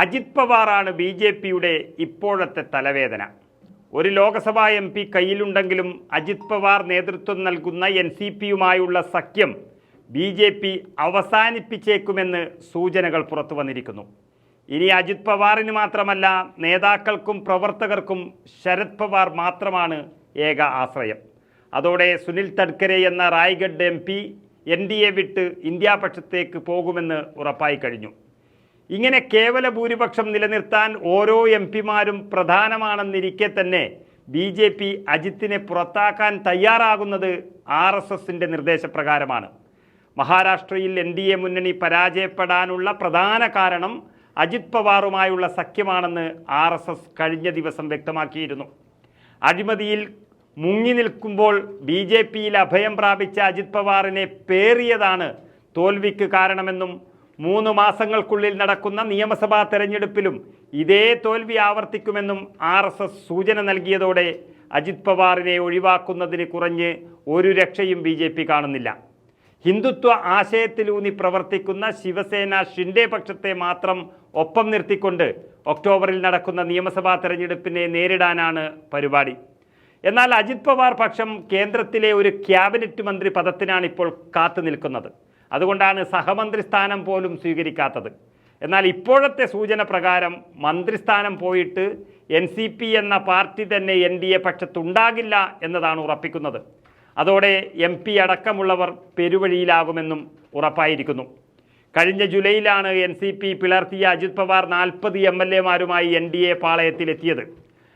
Ajith പവാറാണ് B J പിയുടെ ഇപ്പോഴത്തെ തലവേദന. ഒരു ലോക്സഭാ എം പി കയ്യിലുണ്ടെങ്കിലും അജിത് പവാർ നേതൃത്വം നൽകുന്ന എൻ സി പിയുമായുള്ള സഖ്യം ബി ജെ പി അവസാനിപ്പിച്ചേക്കുമെന്ന് സൂചനകൾ പുറത്തു വന്നിരിക്കുന്നു. ഇനി അജിത് പവാറിന് മാത്രമല്ല നേതാക്കൾക്കും പ്രവർത്തകർക്കും ശരത് പവാർ മാത്രമാണ് ഏക ആശ്രയം. അതോടെ സുനിൽ തഡ്കരെ എന്ന Raigad M P N D A വിട്ട് ഇന്ത്യാപക്ഷത്തേക്ക് പോകുമെന്ന് ഉറപ്പായി കഴിഞ്ഞു. ഇങ്ങനെ കേവല ഭൂരിപക്ഷം നിലനിർത്താൻ ഓരോ എം പിമാരും പ്രധാനമാണെന്നിരിക്കെ തന്നെ ബി ജെ പി അജിത്തിനെ പുറത്താക്കാൻ തയ്യാറാകുന്നത് ആർ എസ് എസിന്റെ നിർദ്ദേശപ്രകാരമാണ്. മഹാരാഷ്ട്രയിൽ എൻ ഡി എ മുന്നണി പരാജയപ്പെടാനുള്ള പ്രധാന കാരണം അജിത് പവാറുമായുള്ള സഖ്യമാണെന്ന് ആർ എസ് എസ് കഴിഞ്ഞ ദിവസം വ്യക്തമാക്കിയിരുന്നു. അഴിമതിയിൽ മുങ്ങി നിൽക്കുമ്പോൾ ബി ജെ പിയിൽ അഭയം പ്രാപിച്ച അജിത് പവാറിനെ പേറിയതാണ് തോൽവിക്ക് കാരണമെന്നും മൂന്ന് മാസങ്ങൾക്കുള്ളിൽ നടക്കുന്ന നിയമസഭാ തെരഞ്ഞെടുപ്പിലും ഇതേ തോൽവി ആവർത്തിക്കുമെന്നും ആർ എസ് എസ് സൂചന നൽകിയതോടെ അജിത് പവാറിനെ ഒഴിവാക്കുന്നതിന് കുറഞ്ഞ് ഒരു രക്ഷയും ബി ജെ പി കാണുന്നില്ല. ഹിന്ദുത്വ ആശയത്തിലൂന്നി പ്രവർത്തിക്കുന്ന ശിവസേന ഷിൻഡെ പക്ഷത്തെ മാത്രം ഒപ്പം നിർത്തിക്കൊണ്ട് ഒക്ടോബറിൽ നടക്കുന്ന നിയമസഭാ തെരഞ്ഞെടുപ്പിനെ നേരിടാനാണ് പരിപാടി. എന്നാൽ അജിത് പവാർ പക്ഷം കേന്ദ്രത്തിലെ ഒരു ക്യാബിനറ്റ് മന്ത്രി പദത്തിനാണ് ഇപ്പോൾ കാത്തു നിൽക്കുന്നത്. അതുകൊണ്ടാണ് സഹമന്ത്രി സ്ഥാനം പോലും സ്വീകരിക്കാത്തത്. എന്നാൽ ഇപ്പോഴത്തെ സൂചന പ്രകാരം മന്ത്രിസ്ഥാനം പോയിട്ട് എൻ സി പി എന്ന പാർട്ടി തന്നെ എൻ ഡി എ പക്ഷത്തുണ്ടാകില്ല എന്നതാണ് ഉറപ്പിക്കുന്നത്. അതോടെ എം പി അടക്കമുള്ളവർ പെരുവഴിയിലാകുമെന്നും ഉറപ്പായിരിക്കുന്നു. കഴിഞ്ഞ ജൂലൈയിലാണ് എൻ സി പി പിളർത്തിയ അജിത് പവാർ നാൽപ്പത് എം എൽ എമാരുമായി എൻ ഡി എ പാളയത്തിലെത്തിയത്.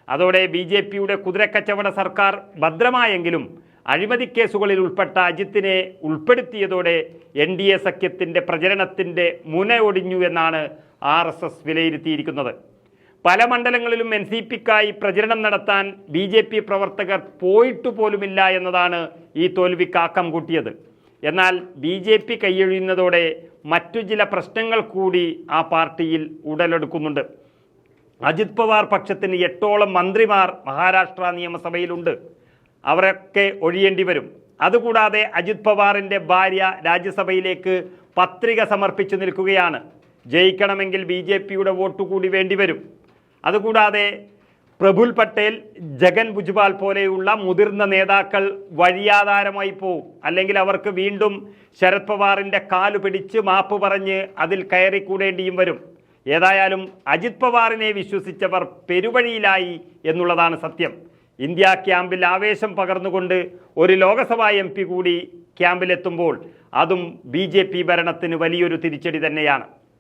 അതോടെ ബി ജെ പിയുടെ കുതിരക്കച്ചവട സർക്കാർ ഭദ്രമായെങ്കിലും അഴിമതി കേസുകളിൽ ഉൾപ്പെട്ട അജിത്തിനെ ഉൾപ്പെടുത്തിയതോടെ എൻ ഡി എ സഖ്യത്തിന്റെ പ്രചരണത്തിന്റെ മുന ഒടിഞ്ഞു എന്നാണ് ആർ എസ് എസ് വിലയിരുത്തിയിരിക്കുന്നത്. പല മണ്ഡലങ്ങളിലും എൻ സി പിക്കായി പ്രചരണം നടത്താൻ ബി ജെ പി പ്രവർത്തകർ പോയിട്ടു പോലുമില്ല എന്നതാണ് ഈ തോൽവിക്ക് ആക്കം കൂട്ടിയത്. എന്നാൽ ബി ജെ പി കൈയൊഴിയുന്നതോടെ മറ്റു ചില പ്രശ്നങ്ങൾ കൂടി ആ പാർട്ടിയിൽ ഉടലെടുക്കുന്നുണ്ട്. അജിത് പവാർ പക്ഷത്തിന് എട്ടോളം മന്ത്രിമാർ മഹാരാഷ്ട്ര നിയമസഭയിലുണ്ട്. അവരൊക്കെ ഒഴിയേണ്ടി വരും. അതുകൂടാതെ അജിത് പവാറിന്റെ ഭാര്യ രാജ്യസഭയിലേക്ക് പത്രിക സമർപ്പിച്ചു നിൽക്കുകയാണ്. ജയിക്കണമെങ്കിൽ ബി ജെ പിയുടെ വോട്ട് കൂടി വേണ്ടിവരും അതുകൂടാതെ പ്രഫുൽ പട്ടേൽ ജഗൻ ഭുജ്പാൽ പോലെയുള്ള മുതിർന്ന നേതാക്കൾ വഴിയാധാരമായി പോവും. അല്ലെങ്കിൽ അവർക്ക് വീണ്ടും ശരത് പവാറിന്റെ കാലു പിടിച്ച് മാപ്പ് പറഞ്ഞ് അതിൽ കയറിക്കൂടേണ്ടിയും വരും. ഏതായാലും അജിത് പവാറിനെ വിശ്വസിച്ചവർ പെരുവഴിയിലായി എന്നുള്ളതാണ് സത്യം. ഇന്ത്യ ക്യാമ്പിൽ ആവേശം പകർന്നുകൊണ്ട് ഒരു ലോകസഭാ എം പി കൂടി ക്യാമ്പിലെത്തുമ്പോൾ അതും ബി ഭരണത്തിന് വലിയൊരു തിരിച്ചടി തന്നെയാണ്.